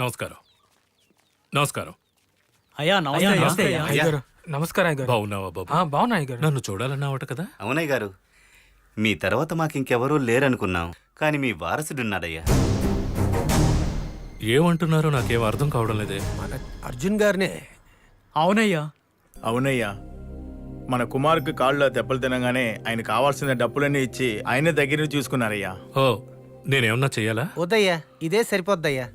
నమస్కారం. నమస్కారం. అయ్యా నమస్తే నమస్తే అయ్యా. అయ్యగారు నమస్కారం అయ్యగారు. బాగున్నావా బాబు? ఆ, బాగున్నా అయ్యగారు. నన్ను చూడాలన్నావట కదా? అవునయ్య గారు మీ తర్వాత మాకింకెవరూ లేరనుకున్నాం కానీ మీ వారసుడున్నాడయ్యా. ఏమంటున్నారో నాకేం అర్థం కావడం లేదే. మన అర్జున్ గారినే. అవునయ్యా. అవునయ్యా. మన కుమార్కి కాళ్ళలో దెబ్బలు తినగానే ఆయన కావాల్సిన డబ్బులన్నీ ఇచ్చి ఆయనే దగ్గర చూసుకున్నారయ్యా. ఓ నేనేమన్నా చెయ్యాలా? వద్దయ్యా ఇదే సరిపోద్దయ్యా.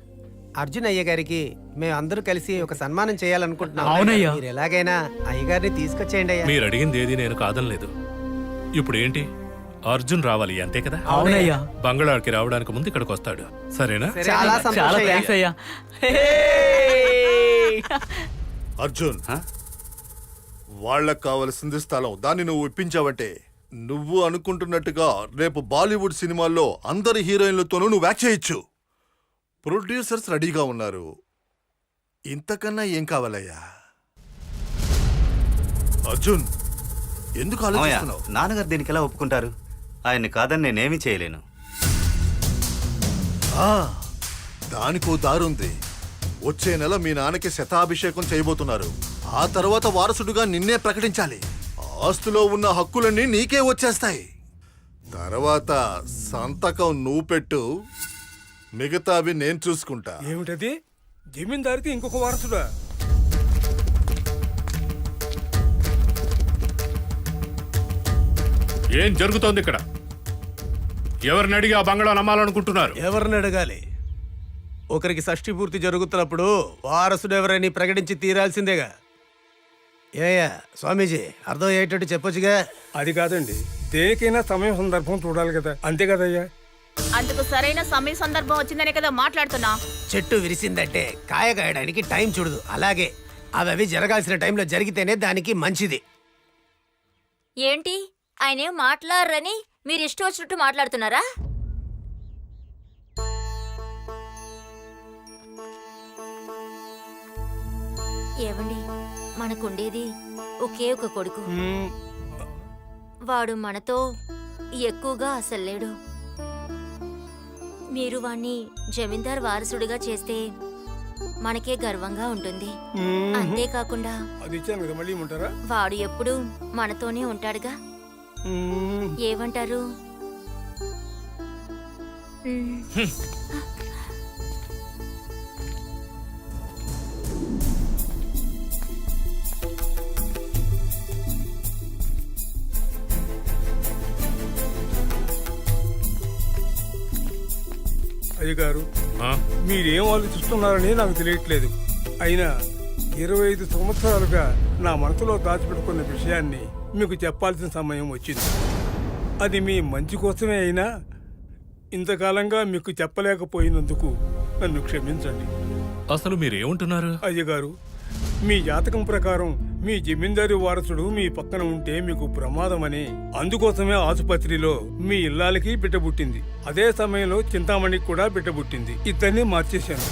అర్జున్ అయ్య గారికి మేము అందరూ కలిసి ఒక సన్మానం చేయాలనుకుంటున్నాం. అవునయ్యా. మీరు ఎలాగైనా అయ్యగారిని తీసుకొచ్చేయండి అయ్యా. మీరు అడిగింది ఏది నేను కాదనలేదు ఇప్పుడు ఏంటి? అర్జున్ రావాలి అంతే కదా? అవునయ్యా. బంగాళాకి రావడానికి ముందు ఇక్కడికి వస్తాడు. సరేనా? చాలా చాలా సంతోషం థ్యాంక్స్ అయ్యా. అర్జున్ హ? వాళ్ళకు కావలసింది స్థలం. దాన్ని నువ్వు ఇప్పించావంటే నువ్వు అనుకుంటున్నట్టుగా రేపు బాలీవుడ్ సినిమాల్లో అందరి హీరోయిన్లతోనూ నువ్వు యాక్ట్ చేయొచ్చు. ప్రొడ్యూసర్స్ రెడీగా ఉన్నారు. ఇంతకన్నా ఏం కావాలయ్యా? అర్జున్ ఎందుకు మామయ్య ఆలోచిస్తున్నావు నాన్నగారు దీనికి ఎలా ఒప్పుకుంటారు? ఆయన్ని కాదని నేనేమీ చేయలేను. ఆ, దానికో దారుంది. వచ్చే నెల మీ నాన్నకి శతాభిషేకం చేయబోతున్నారు. ఆ తర్వాత వారసుడుగా నిన్నే ప్రకటించాలి. ఆస్తులో ఉన్న హక్కులన్నీ నీకే వచ్చేస్తాయి. తర్వాత సంతకం నువ్వు పెట్టు. మిగతావి నేను చూసుకుంటా. ఏమిటది? జమీందారికి ఇంకొక వారసుడా? ఏం జరుగుతోంది ఇక్కడ? ఎవరిని అడిగి ఆ బంగాళా నమ్మాలనుకుంటున్నారు? ఎవరిని అడగాలి? ఒకరికి షష్ఠి పూర్తి జరుగుతున్నప్పుడు వారసుడు ఎవరని ప్రకటించి తీరాల్సిందేగా? ఏయా స్వామీజీ అర్థం అయ్యేటట్టు చెప్పొచ్చుగా. అది కాదండి. దేనికైనా సమయం సందర్భం చూడాలి కదా. అంతే కదయ్యా? అందుకు సరైన సమయ సందర్భం వచ్చిందనే కదా మాట్లాడుతున్నా. చెట్టు విరిసిందంటే కాయ కాయడానికి టైం చూడదు. అలాగే అవి అవి జరగాల్సిన టైంలో జరిగితేనే దానికి మంచిది. ఏంటి? ఆయన ఏం మాట్లాడరని మీరు ఇష్టం వచ్చినట్టు మాట్లాడుతున్నారా? ఏవండి? మనకుండేది ఒకే ఒక కొడుకు. వాడు మనతో ఎక్కువగా అసలు లేడు. మీరు వాణ్ణి జమీందార్ వారసుడిగా చేస్తే మనకే గర్వంగా ఉంటుంది. అంతేకాకుండా అది ఇచ్చాను కదా మళ్ళీ ఇమ్మంటారా? వాడు ఎప్పుడు మనతోనే ఉంటాడుగా. ఏమంటారు? అయ్యగారు? మీరేం ఆలోచిస్తున్నారని నాకు తెలియట్లేదు. అయినా ఇరవై ఐదు సంవత్సరాలుగా నా మనసులో దాచిపెట్టుకున్న విషయాన్ని మీకు చెప్పాల్సిన సమయం వచ్చింది. అది మీ మంచి కోసమే అయినా ఇంతకాలంగా మీకు చెప్పలేకపోయినందుకు నన్ను క్షమించండి. అసలు మీరేమంటున్నారు? అయ్యగారు మీ జాతకం ప్రకారం మీ జమీందారు వారసుడు మీ పక్కన ఉంటే మీకు ప్రమాదమని. అందుకోసమే ఆసుపత్రిలో మీ ఇల్లాలకి బిడ్డ పుట్టింది. అదే సమయంలో చింతామణికి కూడా బిడ్డ పుట్టింది. ఇద్దరిని మార్చేశాను.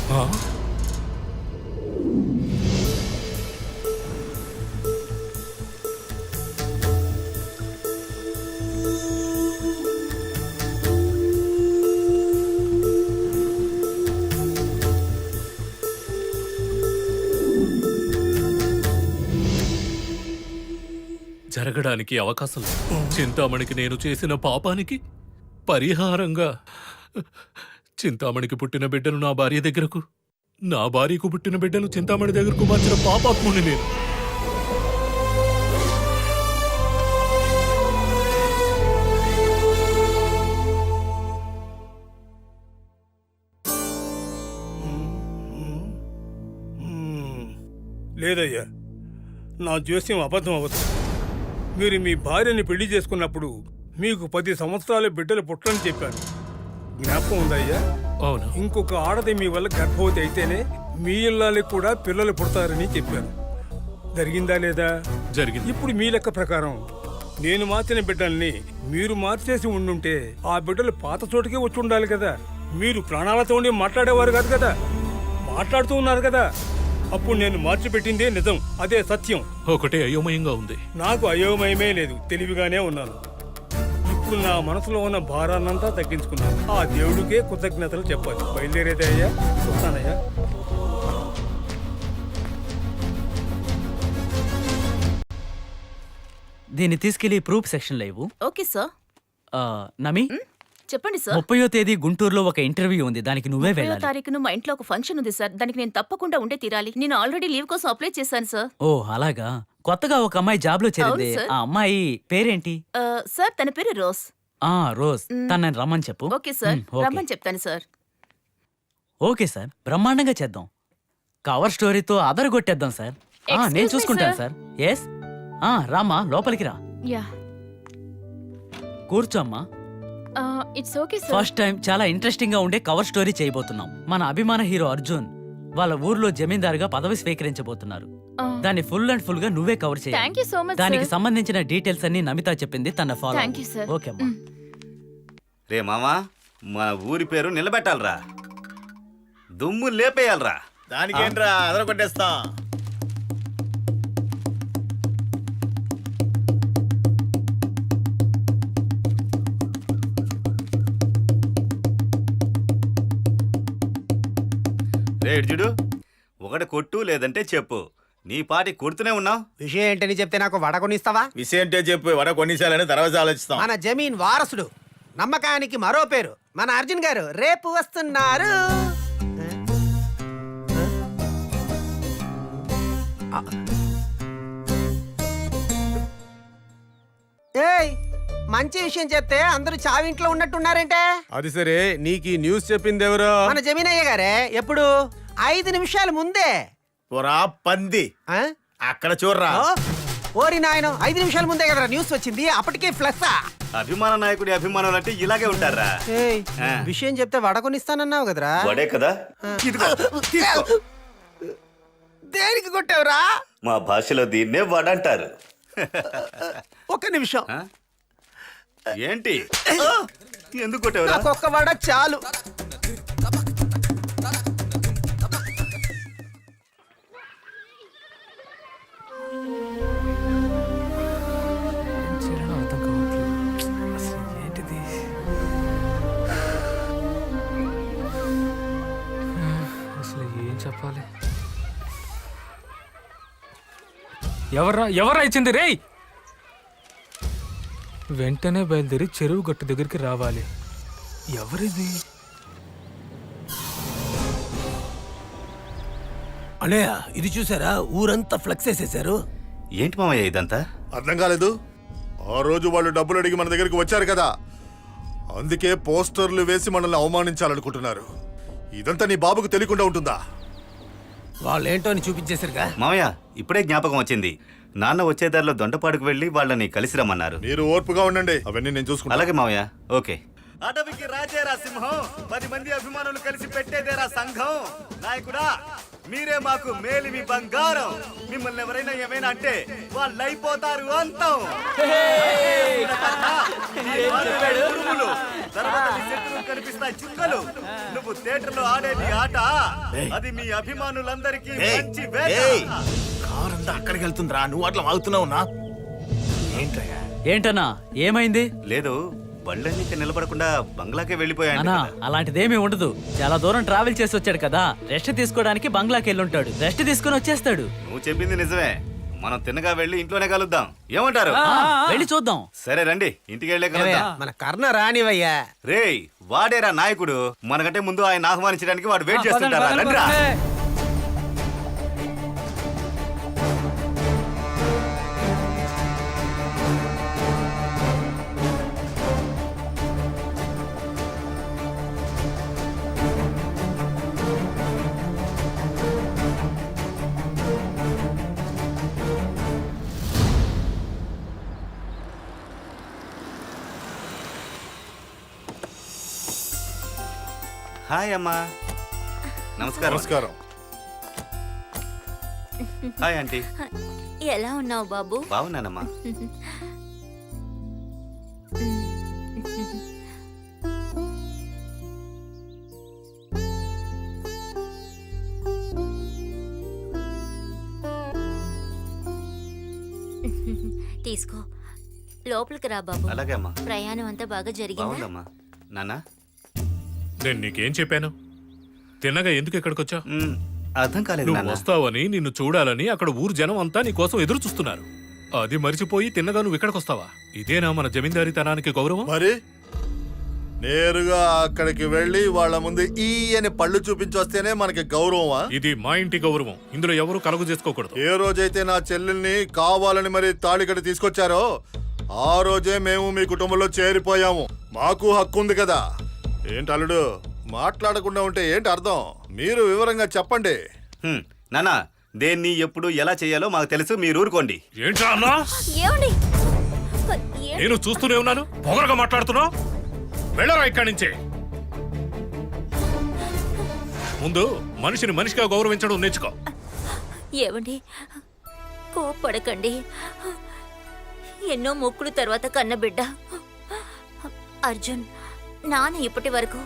జరగడానికి అవకాశం. లేదు చింతామణికి నేను చేసిన పాపానికి పరిహారంగా. చింతామణికి పుట్టిన బిడ్డను నా భార్య దగ్గరకు నా భార్యకు పుట్టిన బిడ్డను చింతామణి దగ్గరకు మార్చిన పాపాత్ముని నేను. లేదయ్యా నా జోస్యం అబద్ధం అవ్వదు. మీరు మీ భార్యని పెళ్ళి చేసుకున్నప్పుడు మీకు పది సంవత్సరాల బిడ్డలు పుట్టని చెప్పాను జ్ఞాపకం ఉందయ్యా అవును. ఇంకొక ఆడది మీ వల్ల గర్భవతి అయితేనే మీ ఇళ్ళకి కూడా పిల్లలు పుడతారని చెప్పాను జరిగిందా లేదా? జరిగింది. ఇప్పుడు మీ లెక్క ప్రకారం నేను మార్చిన బిడ్డల్ని మీరు మార్చేసి ఉండుంటే ఆ బిడ్డలు పాత చోటుకే వచ్చి ఉండాలి కదా. మీరు ప్రాణాలతో ఉండి మాట్లాడేవారు కాదు కదా. మాట్లాడుతూ ఉన్నారు కదా. అప్పుడు నేను మార్చిపెట్టిందే నిజం అదే సత్యం. ఒకటే అయోమయంగా ఉంది. నాకు అయోమయమే లేదు తెలివిగానే ఉన్నాను. ఇప్పుడు నా మనసులో ఉన్న భారాన్నంతా తగ్గించుకున్నాను. ఆ దేవుడికే కృతజ్ఞతలు చెప్పాలి. బయలుదేరేదే అయ్యా? వస్తానయ్యా. దీన్ని తీసుకెళ్ళి ప్రూఫ్ సెక్షన్ లేవు ఓకే సార్. నమీ? చెప్పండి సార్. ముప్పయో తేదీ గుంటూరులో ఒక ఇంటర్వ్యూ ఉంది. దానికి నువ్వే ముప్పయో వెళ్ళాలి. తారీఖున మా ఇంట్లో ఒక ఫంక్షన్ ఉంది సార్. దానికి నేను తప్పకుండా ఉండే తీరాలి. నేను ఆల్రెడీ లీవ్ కోసం అప్లై చేశాను సార్. ఓ అలాగా? కొత్తగా ఒక అమ్మాయి జాబ్లో చేరింది. అవును. ఆ అమ్మాయి పేరేంటి? ఆ, సార్ తన పేరు రోజ్. ఆ రోజ్. తనని రమ్మని చెప్పు. Okay sir. ఓకే. రమ్మని చెప్తాను సార్. Okay sir. బ్రహ్మాండంగా చేద్దాం. కవర్ స్టోరీతో అదరగొట్టేద్దాం సార్. ఆ, Excuse నేను me, చూసుకుంటాను sir. సార్. ఎస్ రామా లోపలికి రా. యా కూర్చోమ్మా ఇట్స్ ఓకే ఫస్ట్ టైం చాలా ఇంట్రెస్టింగ్గా ఉండే కవర్ స్టోరీ చేయబోతున్నాం. మన అభిమాన హీరో అర్జున్ వాళ్ళ ఊర్లో జమీందారుగా పదవి స్వీకరించబోతున్నారు. దాన్ని ఫుల్ అండ్ ఫుల్గా నువ్వే కవర్ చేయాలి. థ్యాంక్ యూ సో మచ్ దానికి సంబంధించిన డీటెయిల్స్ అన్ని నమిత చెప్పింది తన ఫాలో ఓకే అమ్మా. రే మామా మన ఊరి పేరు నిలబెట్టాలరా. దుమ్ము లేపేయాలరా. దానికేంట్రా అదర కొట్టేస్తాం రే చూడు. ఒకటి కొట్టు లేదంటే చెప్పు. నీ పాటి కొడుతూనే ఉన్నావు. విషయం ఏంటని చెప్తే నాకు వడకొనిస్తావా విషయం ఏంటో చెప్పు. వడ కొన్నిసార్లని తర్వాత ఆలోచిస్తాం. మన జమీన్ వారసుడు. నమ్మకానికి మరో పేరు. మన అర్జున్ గారు రేపు వస్తున్నారు. ఏయ్ మంచి విషయం చెప్తే అందరూ చావింట్లో ఉన్నట్టున్నారంటే? అది సరే. నీకు ఈ న్యూస్ చెప్పింది ఎవరు? మన జమీన్ అయ్య గారే. ఎప్పుడు? ఐదు నిమిషాల ముందే. పొరా పంది. ఆ? అక్కడ చూడరా ఓ, ఓరి నాయన ఐదు నిమిషాల ముందే కదరా న్యూస్ వచ్చింది అప్పటికే ఫ్లస్ అభిమాన నాయకుడి అభిమానులు అంటే ఇలాగే ఉంటారా? ఆ. విషయం చెప్తే వడకొనిస్తానన్నావు కదరా? వడే కదా? ఇదిగో, తీసుకో. దేనికి కొట్టావురా? మా భాషలో దీన్నే వడ అంటారు. ఒక్క నిమిషం. ఆ? ఏంటి? ఎందుకు కొట్టావురా? నాకు ఒక్క వడ చాలు. ఎవర్రా ఎవరా ఇచ్చింది రేయ్! వెంటనే బయలుదేరి చెరువు గట్టు దగ్గరికి రావాలి. ఎవరిది? అన్నయ్య ఇది చూసారా? ఊరంతా ఫ్లెక్స్ వేసేసారు ఏంటి మామయ్య ఇదంతా? అర్థం కాలేదు. ఆ రోజు వాళ్ళు డబ్బులు అడిగి మన దగ్గరికి వచ్చారు కదా. అందుకే పోస్టర్లు వేసి మనల్ని అవమానించాలనుకుంటున్నారు. ఇదంతా నీ బాబుకు తెలియకుండా ఉంటుందా? వాళ్ళు ఏంటో అని చూపించేసరిగా మామయ్య ఇప్పుడే జ్ఞాపకం వచ్చింది. నాన్న వచ్చే దారిలో దొండపాడుకు వెళ్ళి వాళ్ళని కలిసి రమ్మన్నారు. మీరు ఓర్పుగా ఉండండి. అవన్నీ నేను చూసుకుంటా. అలాగే మామయ్య ఓకే. అడవికి రాజేరా సింహం. పది మంది అభిమానులు కలిసి పెట్టేదేరా సంఘం. నాయకుడా మీరే మాకు మేలిమి బంగారం. మిమ్మల్ని ఎవరైనా ఏమైనా అంటే వాళ్ళు అయిపోతారు అంతం కనిపిస్తాయి చుక్కలు. నువ్వు థియేటర్లో ఆడేది ఆట. అది మీ అభిమానులందరికీ మంచి వేట. కారు అంతా అక్కడికి వెళ్తుందిరా. నువ్వు అట్లా వాగుతున్నావు నా ఏంటన్నా? ఏమైంది? లేదు. ఇక్కడ నిలబడకుండా బంగ్లాకే వెళ్ళిపోయాను అన్నా అలాంటిదేమీ ఉండదు. చాలా దూరం ట్రావెల్ చేసి వచ్చాడు కదా. రెస్ట్ తీసుకోవడానికి బంగ్లాకి వెళ్ళి ఉంటాడు రెస్ట్ తీసుకొని వచ్చేస్తాడు. నువ్వు చెప్పింది నిజమే. మనం తిన్నగా వెళ్ళి ఇంట్లోనే కలుద్దాం. ఏమంటారు? ఆ, వెళ్ళి చూద్దాం. సరే రండి ఇంటికి వెళ్ళే కలుద్దాం. మన కర్ణ రానివయ్యా. రేయ్ వాడేరా నాయకుడు. మనకంటే ముందు ఆయన ఆహ్వానించడానికి వాడు వెయిట్ చేస్తుంటారా? రండిరా. హాయ్ అమ్మా. నమస్కారం. నమస్కారం. Hi aunty. ఎలా ఉన్నావు బాబు? బాగున్నానమ్మా. తీసుకో. లోపలికి రా బాబు. అలాగే అమ్మా. ప్రయాణం అంతా బాగా జరిగిందా? బాగుందమ్మా. నాన్న? నేను నీకేం చెప్పాను? తిన్నగా ఎందుకు ఇక్కడికి వచ్చావు మ్, అర్థం కాలేదు నువ్వు నాన్న. వస్తావని నిన్ను చూడాలని అక్కడ ఊరు జనం అంతా నీ కోసం ఎదురు చూస్తున్నారు. అది మరిచిపోయి తిన్నగా నువ్వు ఇక్కడికి వస్తావా ఇదేనా మన జమీందారీతనానికి గౌరవం? మరి? నేరుగా అక్కడికి వెళ్ళి వాళ్ళ ముందు ఈ అని పళ్ళు చూపించి వస్తేనే మనకి గౌరవమా? ఇది మా ఇంటి గౌరవం. ఇందులో ఎవరు కలుగు చేసుకోకూడదు. ఏ రోజైతే నా చెల్లెల్ని కావాలని మరి తాళికడ తీసుకొచ్చారో ఆ రోజే మేము మీ కుటుంబంలో చేరిపోయాము. మాకు హక్కు ఉంది కదా. ఏంటి అల్లుడు? మాట్లాడకుండా ఉంటే ఏంటి అర్థం? మీరు వివరంగా చెప్పండి. హ్మ్. నాన్న దేన్ని ఎప్పుడు ఎలా చేయాలో మాకు తెలుసు మీరు ఊరుకోండి. ఏంట్రా అన్నా? ఏమండి? నేను చూస్తూనే ఉన్నాను. పొగరగా మాట్లాడుతున్నావు. వెళ్ళరా ఇక్కడి నుంచి. ముందు మనిషిని మనిషిగా గౌరవించడం నేర్చుకో. ఏమండి? కోపడకండి ఎన్నో మొక్కులు తర్వాత కన్న బిడ్డ అర్జున్ నాన్న ఇప్పటి వరకు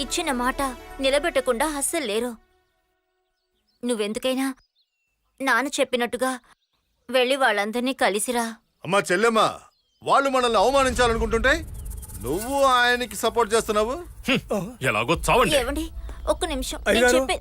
ఇచ్చిన మాట నిలబెట్టకుండా అస్సలు లేరు. నువ్వెందుకైనా నాన్న చెప్పినట్టుగా వెళ్ళి వాళ్ళందరినీ కలిసిరా. అమ్మా చెల్లెమ్మ వాళ్ళు మనల్ని అవమానించాలనుకుంటుంటే నువ్వు ఆయనకి సపోర్ట్ చేస్తున్నావు? ఎలాగో చావండి. ఏమండి ఒక్క నిమిషం. నేను చెప్పే